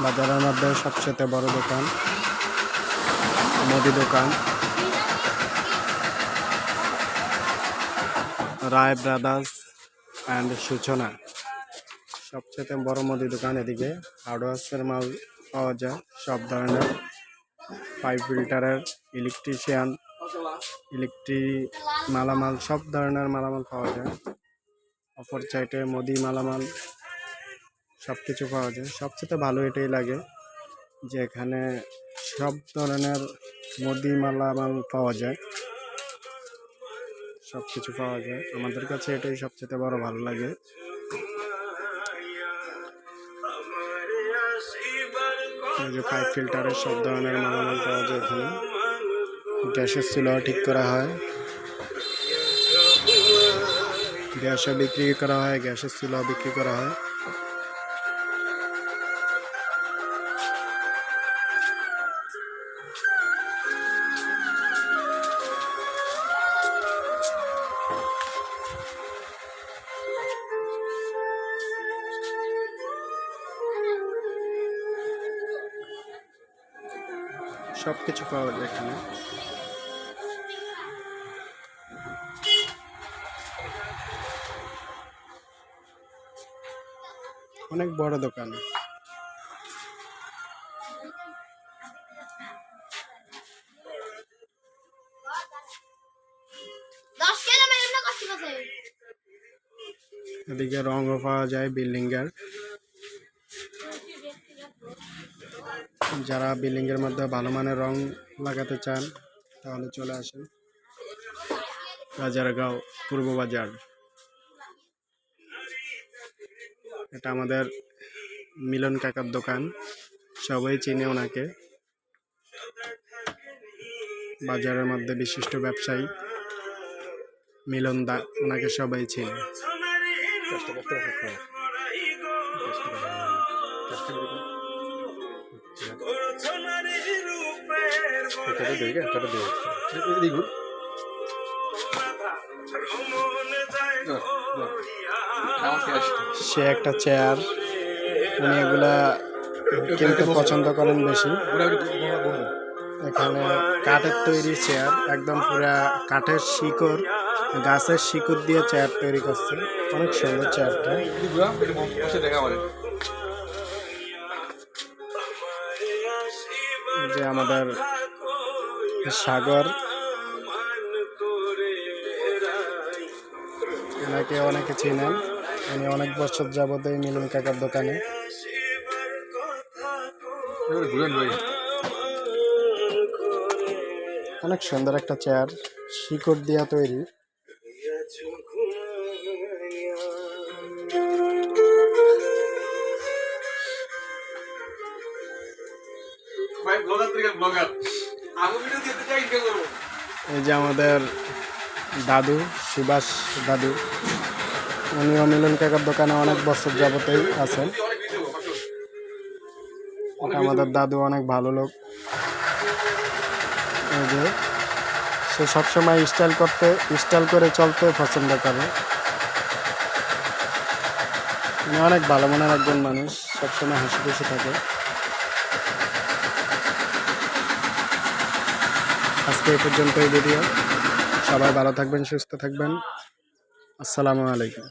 বাজারের মধ্যে সবচেয়ে বড় দোকান, মুদি দোকান। রায় ব্রাদার্স অ্যান্ড সূচনা, সবচেয়ে বড় মুদি দোকান এদিকে। হার্ডওয়ার্সের মাল পাওয়া যায় সব ধরনের। পাইপ ফিল্টারের, ইলেকট্রিশিয়ান, ইলেকট্রি মালামাল, সব ধরনের মালামাল পাওয়া যায়। অপর সাইডে মুদি মালামাল সব কিছু পাওয়া যায়। সবচেয়ে ভালো এটাই লাগে যে এখানে সব ধরনের মুদি মালামাল পাওয়া যায়। সব কিছু পাওয়া যায়। আমাদের কাছে এটাই সবচেয়ে বড় ভালো লাগে। যে পাইপ ফিল্টারের সব ধরনের মালামাল পাওয়া যায় এখানে। গ্যাসের চুলাও ঠিক করা হয়। গ্যাসও বিক্রি করা হয়, গ্যাসের চুলাও বিক্রি করা হয়। সব কিছু পাওয়া যায় এখানে। অনেক বড় দোকান। এদিকে রঙও পাওয়া যায় বিল্ডিং এর যারা বিল্ডিংয়ের মধ্যে ভালো মানের রং লাগাতে চান, তাহলে চলে আসেন। রাজারগাঁও পূর্ব বাজার। এটা আমাদের মিলন কাকার দোকান। সবাই চিনে ওনাকে। বাজারের মধ্যে বিশিষ্ট ব্যবসায়ী মিলন দা, ওনাকে সবাই চিনে। সে একটা চেয়ার উনি এগুলা কিনতে পছন্দ করেন বেশি। এখানে কাঠের তৈরি চেয়ার একদম পুরা কাঠের শিকড় গাছের শিকড় দিয়ে চেয়ার তৈরি করছে। অনেক সুন্দর চেয়ারটা যে আমাদের সাগর এনাকে অনেকে চেনেন। উনি অনেক বছর যাবত এই মিলন কাকার দোকানে। অনেক সুন্দর একটা চেয়ার শিকড় দিয়া তৈরি। এই যে আমাদের দাদু, সুভাষ দাদু উনি মিলন কাকার দোকানে অনেক বছর যাবতেই আছেন। আমাদের দাদু অনেক ভালো লোক। এই যে, সে সবসময় স্টাইল করতে, স্টাইল করে চলতে পছন্দ করে। উনি অনেক ভালো মনের একজন মানুষ, সবসময় হাসি খুশি থাকে। আজকে এ পর্যন্ত এই ভিডিও সবাই ভালো থাকবেন সুস্থ থাকবেন। আসসালামু আলাইকুম।